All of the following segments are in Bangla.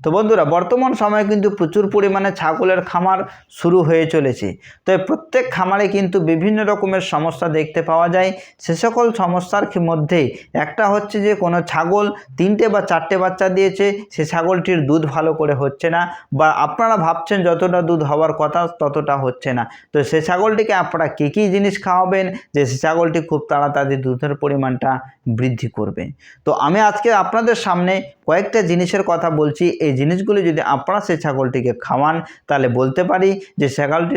তো বন্ধুরা, বর্তমান সময়ে কিন্তু প্রচুর পরিমাণে ছাগলের খামার শুরু হয়ে চলেছে। তো প্রত্যেক খামারে কিন্তু বিভিন্ন রকমের সমস্যা দেখতে পাওয়া যায়। সে সকল সমস্যার মধ্যে একটা হচ্ছে যে, কোনো ছাগল তিনটে বা চারটে বাচ্চা দিয়েছে, সে ছাগলটির দুধ ভালো করে হচ্ছে না বা আপনারা ভাবছেন যতটা দুধ হওয়ার কথা, ততটা হচ্ছে না। তো সে ছাগলটিকে আপনারা কী কী জিনিস খাওয়াবেন, যে সে ছাগলটি খুব তাড়াতাড়ি দুধের পরিমাণটা বৃদ্ধি করবে। তো আমি আজকে আপনাদের সামনে কয়েকটা জিনিসের কথা বলছি। এই জিনিসগুলি যদি আপনারা সেই ছাগলটিকে খাওয়ান, তাহলে বলতে পারি যে ছাগলটি,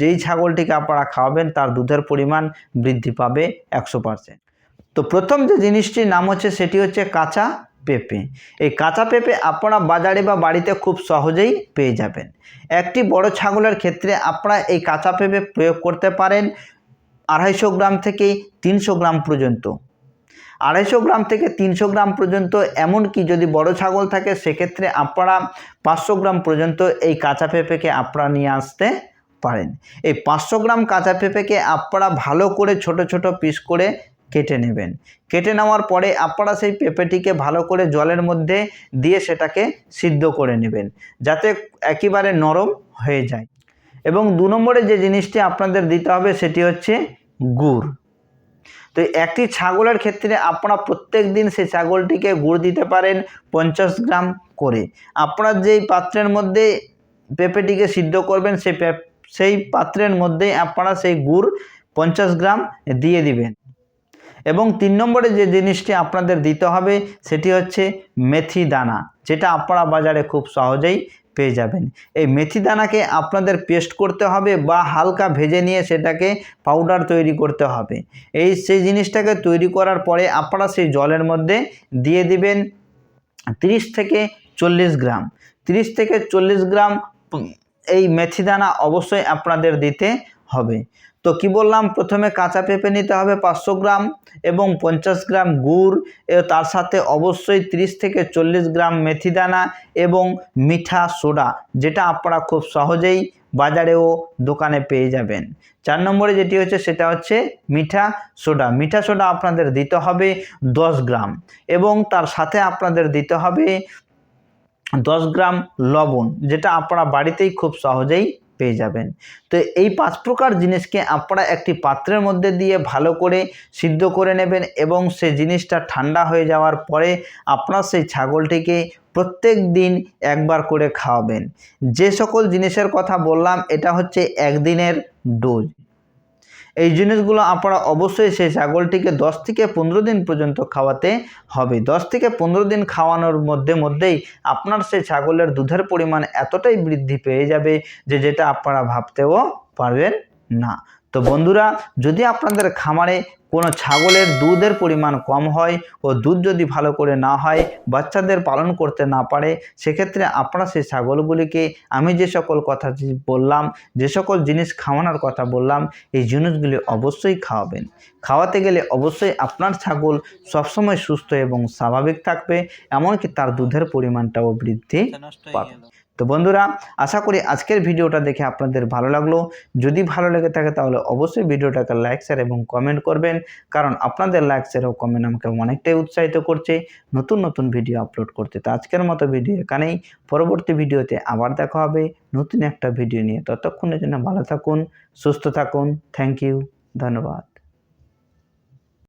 যেই ছাগলটিকে আপনারা খাওয়াবেন, তার দুধের পরিমাণ বৃদ্ধি পাবে একশো পারসেন্ট তো প্রথম যে জিনিসটির নাম হচ্ছে, সেটি হচ্ছে কাঁচা পেঁপে। এই কাঁচা পেঁপে আপনারা বাজারে বা বাড়িতে খুব সহজেই পেয়ে যাবেন। একটি বড় ছাগলের ক্ষেত্রে আপনারা এই কাঁচা পেঁপে প্রয়োগ করতে পারেন আড়াইশো গ্রাম থেকে তিনশো গ্রাম পর্যন্ত। আড়াইশো গ্রাম থেকে তিনশো গ্রাম পর্যন্ত, এমনকি যদি বড় ছাগল থাকে, সেক্ষেত্রে আপনারা পাঁচশো গ্রাম পর্যন্ত এই কাঁচা পেঁপেকে আপনারা নিয়ে আসতে পারেন। এই পাঁচশো গ্রাম কাঁচা পেঁপেকে আপনারা ভালো করে ছোট ছোট পিস করে কেটে নেবেন। কেটে নেওয়ার পরে আপনারা সেই পেঁপেটিকে ভালো করে জলের মধ্যে দিয়ে সেটাকে সিদ্ধ করে নেবেন, যাতে একেবারে নরম হয়ে যায়। এবং দু নম্বরে যে জিনিসটি আপনাদের দিতে হবে, সেটি হচ্ছে গুড়। তো একটি ছাগলের ক্ষেত্রে আপনারা প্রত্যেক দিন সেই ছাগলটিকে গুড় দিতে পারেন পঞ্চাশ গ্রাম করে। আপনারা যেই পাত্রের মধ্যে পেঁপেটিকে সিদ্ধ করবেন, সেই সেই পাত্রের মধ্যেই আপনারা সেই গুড় পঞ্চাশ গ্রাম দিয়ে দিবেন। এবং তিন নম্বরে যে জিনিসটি আপনাদের দিতে হবে, সেটি হচ্ছে মেথি দানা, যেটা আপনারা বাজারে খুব সহজেই পেয়ে যাবেন। এই মেথি দানাকে আপনাদের পেস্ট করতে হবে বা হালকা ভেজে নিয়ে সেটাকে পাউডার তৈরি করতে হবে। এই সেই জিনিসটাকে তৈরি করার পরে আপনারা সেই জলের মধ্যে দিয়ে দিবেন তিরিশ থেকে চল্লিশ গ্রাম। তিরিশ থেকে চল্লিশ গ্রাম এই মেথি দানা অবশ্যই আপনাদের দিতে হবে। তো কি বললাম? প্রথমে কাঁচা পেঁপে নিতে হবে পাঁচশো গ্রাম এবং পঞ্চাশ গ্রাম গুড়। তার সাথে অবশ্যই 30 থেকে চল্লিশ গ্রাম মেথি দানা এবং মিঠা সোডা, যেটা আপনারা খুব সহজেই বাজারেও দোকানে পেয়ে যাবেন। চার নম্বরে যেটি হচ্ছে, সেটা হচ্ছে মিঠা সোডা। মিঠা সোডা আপনাদের দিতে হবে দশ গ্রাম এবং তার সাথে আপনাদের দিতে হবে দশ গ্রাম লবণ, যেটা আপনারা বাড়িতেই খুব সহজেই পেয়ে যাবেন। তো এই পাঁচ প্রকার জিনিসকে আপনারা একটি পাত্রের মধ্যে দিয়ে ভালো করে সিদ্ধ করে নেবেন এবং সে জিনিসটা ঠান্ডা হয়ে যাওয়ার পরে আপনারা সেই ছাগলটিকে প্রত্যেক দিন একবার করে খাওয়াবেন। যে সকল জিনিসের কথা বললাম, এটা হচ্ছে একদিনের ডোজ। এই জিনিসগুলো আপনারা অবশ্যই সেই ছাগলটিকে দশ থেকে পনেরো দিন পর্যন্ত খাওয়াতে হবে। দশ থেকে পনেরো দিন খাওয়ানোর মধ্যে মধ্যেই আপনার সেই ছাগলের দুধের পরিমাণ এতটাই বৃদ্ধি পেয়ে যাবে যে যেটা আপনারা ভাবতেও পারবেন না। তো বন্ধুরা, যদি আপনাদের খামারে কোনো ছাগলের দুধের পরিমাণ কম হয় ও দুধ যদি ভালো করে না হয় বাচ্চাদের পালন করতে না পারে সেক্ষেত্রে আপনারা সেই ছাগলগুলিকে আমি যে সকল কথা বললাম যে সকল জিনিস খাওয়ানোর কথা বললাম এই জিনিসগুলি অবশ্যই খাওয়াবেন। খাওয়াতে গেলে অবশ্যই আপনার ছাগল সবসময় সুস্থ এবং স্বাভাবিক থাকবে এমনকি তার দুধের পরিমাণটাও বৃদ্ধি পাবে। তো বন্ধুরা, আশা করি আজকের ভিডিওটা দেখে আপনাদের ভালো লাগল। যদি ভালো লেগে থাকে তাহলে অবশ্যই ভিডিওটাকে লাইক শেয়ার এবং কমেন্ট করবেন, কারণ আপনাদের লাইক শেয়ার ও কমেন্ট আমাকে অনেকটাই উৎসাহিত করছে নতুন নতুন ভিডিও আপলোড করতে। তো আজকের মতো ভিডিও এখানেই। পরবর্তী ভিডিওতে আবার দেখা হবে নতুন একটা ভিডিও নিয়ে। ততক্ষণের জন্য ভালো থাকুন, সুস্থ থাকুন। থ্যাংক ইউ ধন্যবাদ।